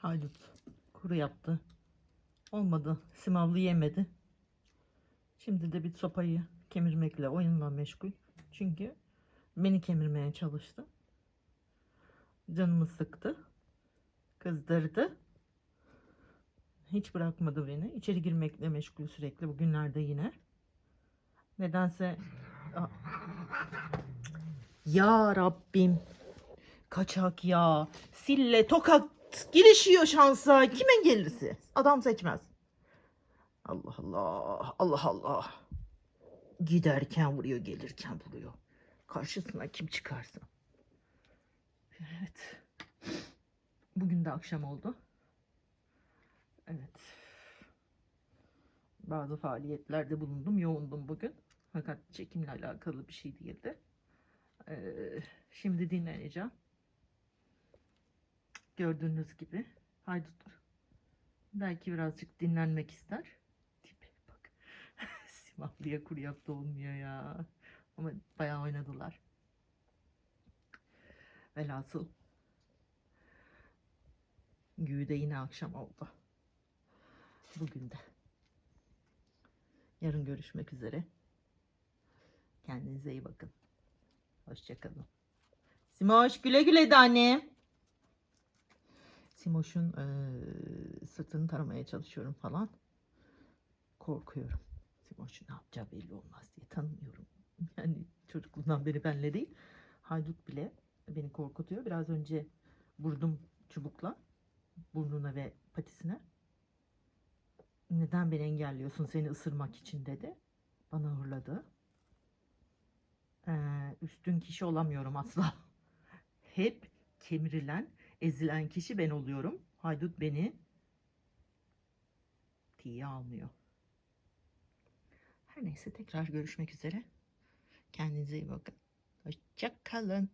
Haydut kuru yaptı. Olmadı. Simavlı yemedi. Şimdi de bir sopayı kemirmekle oyunla meşgul. Çünkü beni kemirmeye çalıştı. Canımı sıktı. Kızdırdı. Hiç bırakmadı beni. İçeri girmekle meşgul sürekli bugünlerde yine. Nedense. Ya Rabbim. Kaçak ya. Sille tokat girişiyor şansa. Kime gelirse. Adam seçmez. Allah Allah. Allah Allah. Giderken vuruyor, gelirken vuruyor. Karşısına kim çıkarsa. Evet. Bugün de akşam oldu. Evet. Bazı faaliyetlerde bulundum. Yoğundum bugün. Fakat çekimle alakalı bir şey değildi. Ee, şimdi dinleneceğim. Gördüğünüz gibi. Haydut belki birazcık dinlenmek ister. Tipe bak. Simavlıya kuru yaptı olmuyor ya. Ama bayağı oynadılar. Velhasıl Güğde yine akşam oldu. Bugün de. Yarın görüşmek üzere. Kendinize iyi bakın. Hoşçakalın. Simoş güle güle de anne. Simoş'un eee, sırtını taramaya çalışıyorum falan. Korkuyorum. Simoş'un ne yapacağı belli olmaz diye tanımıyorum. Yani çocukluğundan beri benle değil. Haydut bile beni korkutuyor. Biraz önce vurdum çubukla burnuna ve patisine. Neden beni engelliyorsun seni ısırmak için dedi. Bana hırladı. Ee, üstün kişi olamıyorum asla. Hep kemirilen, ezilen kişi ben oluyorum. Haydut beni tiye almıyor. Her neyse tekrar görüşmek üzere. Kendinize iyi bakın. Hoşça kalın.